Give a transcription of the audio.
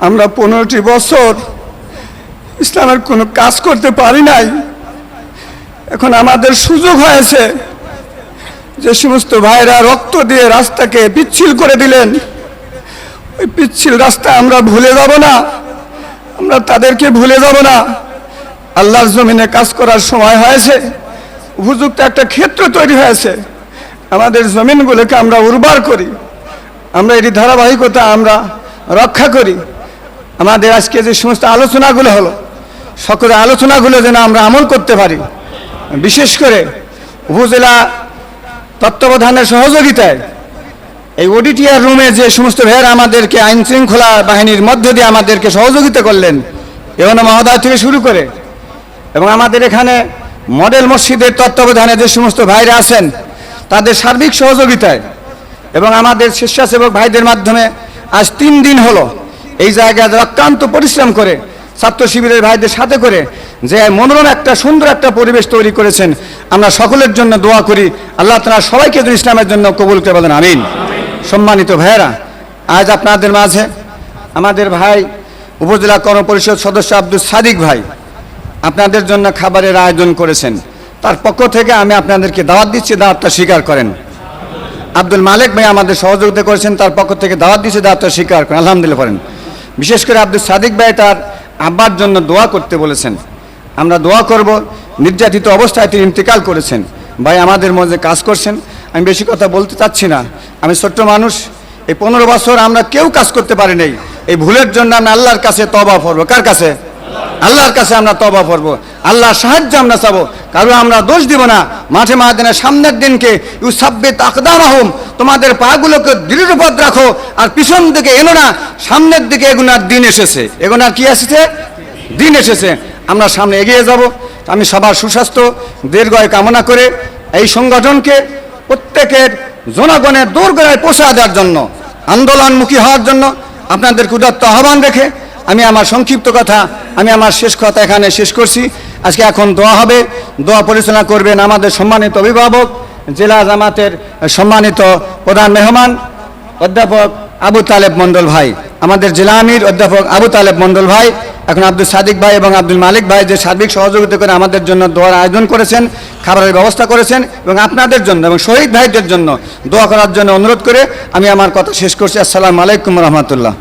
আমরা পনেরোটি বছর ইসলামের কোনো কাজ করতে পারি নাই। এখন আমাদের সুযোগ হয়েছে যে সমস্ত ভাইরা রক্ত দিয়ে রাস্তাকে পিচ্ছিল করে দিলেন। ওই পিচ্ছিল রাস্তা আমরা ভুলে যাব না। আমরা তাদেরকে ভুলে যাব না। আল্লাহর জমিনে কাজ করার সময় হয়েছে। উপযুক্ত একটা ক্ষেত্র তৈরি হয়েছে। আমাদের জমিনগুলোকে আমরা উর্বর করি। আমরা এটি ধারাবাহিকতা আমরা রক্ষা করি। আমাদের আজকে যে সমস্ত আলোচনাগুলো হলো, সকল আলোচনাগুলো যেন আমরা আমল করতে পারি, বিশেষ করে উপজেলা তত্ত্বাবধানের সহযোগিতায় এই অডিটিআর রুমে যে সমস্ত ভাইয়েরা আমাদেরকে আইন শৃঙ্খলা বাহিনীর মধ্য দিয়ে আমাদেরকে সহযোগিতা করলেন এবং মহোদয় থেকে শুরু করে এবং আমাদের এখানে মডেল মসজিদের তত্ত্বাবধানে যে সমস্ত ভাইরা আছেন, তাদের সার্বিক সহযোগিতায় এবং আমাদের স্বেচ্ছাসেবক ভাইদের মাধ্যমে আজ তিন দিন হলো এই জায়গায় অত্যন্ত পরিশ্রম করে, ছাত্র শিবিরের ভাইদের সাথে করে, যে মনোরম একটা, সুন্দর একটা পরিবেশ তৈরি করেছেন, আমরা সকলের জন্য দোয়া করি। আল্লাহ তালা সবাইকে ইসলামের জন্য কবুল করে বলেন, আমিন। সম্মানিত ভাইয়েরা, আজ আপনাদের মাঝে আমাদের ভাই উপজেলা কর্মপরিষদ সদস্য আব্দুল সাদিক ভাই আপনাদের জন্য খাবারের আয়োজন করেছেন। তার পক্ষ থেকে আমি আপনাদেরকে দাওয়াত দিচ্ছি, দাওয়াতটা স্বীকার করেন। আব্দুল মালিক ভাই আমাদের সহযোগিতা করেছেন, তার পক্ষ থেকে দাওয়াত দিচ্ছে, দাওয়াতটা স্বীকার করেন। আলহামদুলিল্লাহ করেন বিশেষ করে আব্দুল সাদিক ভাই তার আব্বার জন্য দোয়া করতে বলেছেন। আমরা দোয়া করব, নির্যাতিত অবস্থায় তিনি ইন্তেকাল করেছেন। ভাই আমাদের মধ্যে কাজ করছেন। আমি বেশি কথা বলতে চাচ্ছি না। আমি ছোট্ট মানুষ। এই পনেরো বছর আমরা কেউ কাজ করতে পারি নাই। এই ভুলের জন্য আমরা আল্লাহর কাছে তবা ফরব কার কাছে? আল্লাহর কাছে আমরা তবা করব। আল্লাহর সাহায্য আমরা চাবো। কারণ আমরা দোষ দিব না। মাঠে মাঠে সামনের দিনকে ইউ সাব্বে তাকদাম আহম তোমাদের পাগুলোকে দৃঢ়পদ রাখো আর পিছন দিকে এনো না, সামনের দিকে এগুনার দিন এসেছে। এগুনার কি এসেছে? দিন এসেছে। আমরা সামনে এগিয়ে যাব। আমি সবার সুস্বাস্থ্য, দীর্ঘায় কামনা করে এই সংগঠনকে প্রত্যেকের জনগণের দোরগোড়ায় পৌঁছা দেওয়ার জন্য, আন্দোলনমুখী হওয়ার জন্য আপনাদের উদাত্ত আহ্বান রেখে আমি আমার সংক্ষিপ্ত কথা, আমি আমার শেষ কথা এখানে শেষ করছি। আজকে এখন দোয়া হবে। দোয়া পরিচালনা করবেন আমাদের সম্মানিত অভিভাবক, জেলা জামাতের সম্মানিত প্রধান মেহমান, অধ্যাপক আবু তালেব মণ্ডল ভাই। আমাদের জেলা আমির অধ্যাপক আবু তালেব মণ্ডল ভাই, এখন আব্দুল সাদিক ভাই এবং আব্দুল মালিক ভাই যে সার্বিক সহযোগিতা করে আমাদের জন্য দোয়ার আয়োজন করেছেন, খাবারের ব্যবস্থা করেছেন এবং আপনাদের জন্য এবং শহীদ ভাইদের জন্য দোয়া করার জন্য অনুরোধ করে আমি আমার কথা শেষ করছি। আসসালামু আলাইকুম রহমতুল্লাহ।